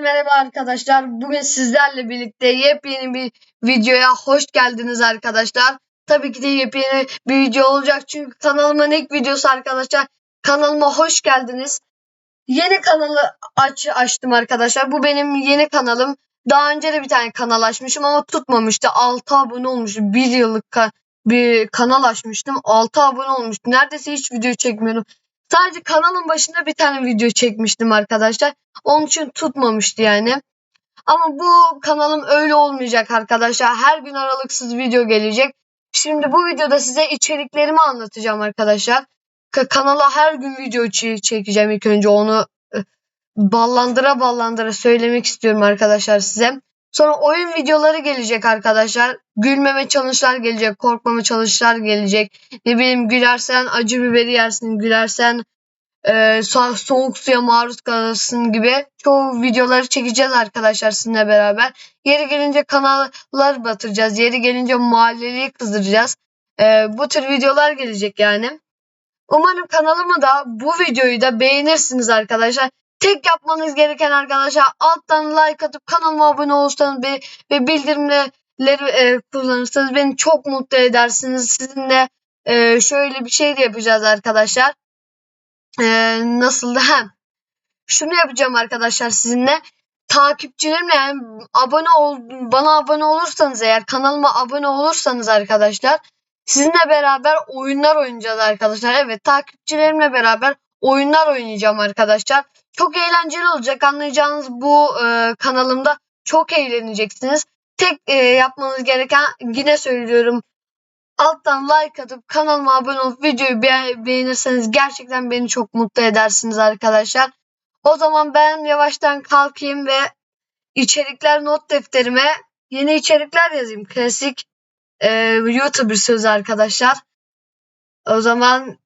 Merhaba arkadaşlar. Bugün sizlerle birlikte yepyeni bir videoya hoş geldiniz arkadaşlar. Tabii ki de yepyeni bir video olacak çünkü kanalımın ilk videosu arkadaşlar. Kanalıma hoş geldiniz. Yeni kanalı aç açtım arkadaşlar. Bu benim yeni kanalım. Daha önce de bir tane kanal açmışım ama tutmamıştı. 6 abone olmuş. 1 yıllık ka- bir kanal açmıştım. 6 abone olmuştu. Neredeyse hiç video çekmiyorum. Sadece kanalın başında bir tane video çekmiştim arkadaşlar. Onun için tutmamıştı yani. Ama bu kanalım öyle olmayacak arkadaşlar. Her gün aralıksız video gelecek. Şimdi bu videoda size içeriklerimi anlatacağım arkadaşlar. Ka- kanala her gün video çe- çekeceğim ilk önce onu e, ballandıra ballandıra söylemek istiyorum arkadaşlar size. Sonra oyun videoları gelecek arkadaşlar. Gülmeme challenge'lar gelecek. Korkmama challenge'lar gelecek. Ne bileyim gülersen acı biberi yersin. Gülersen e, so- soğuk suya maruz kalırsın gibi çoğu videoları çekeceğiz arkadaşlar sizinle beraber. Yeri gelince kanallar batıracağız. Yeri gelince mahalleliyi kızdıracağız. E, bu tür videolar gelecek yani. Umarım kanalımı da bu videoyu da beğenirsiniz arkadaşlar. Tek yapmanız gereken arkadaşlar alttan like atıp kanalıma abone olursanız ve, ve bildirimleri e, kullanırsanız beni çok mutlu edersiniz. Sizinle e, şöyle bir şey de yapacağız arkadaşlar. E, nasıl da hem şunu yapacağım arkadaşlar sizinle takipçilerimle yani abone ol bana abone olursanız eğer kanalıma abone olursanız arkadaşlar sizinle beraber oyunlar oynayacağız arkadaşlar. Evet takipçilerimle beraber oyunlar oynayacağım arkadaşlar. Çok eğlenceli olacak anlayacağınız bu e, kanalımda çok eğleneceksiniz. Tek e, yapmanız gereken yine söylüyorum alttan like atıp kanalıma abone olup videoyu beğen- beğenirseniz gerçekten beni çok mutlu edersiniz arkadaşlar. O zaman ben yavaştan kalkayım ve içerikler not defterime yeni içerikler yazayım. Klasik e, YouTuber sözü arkadaşlar. O zaman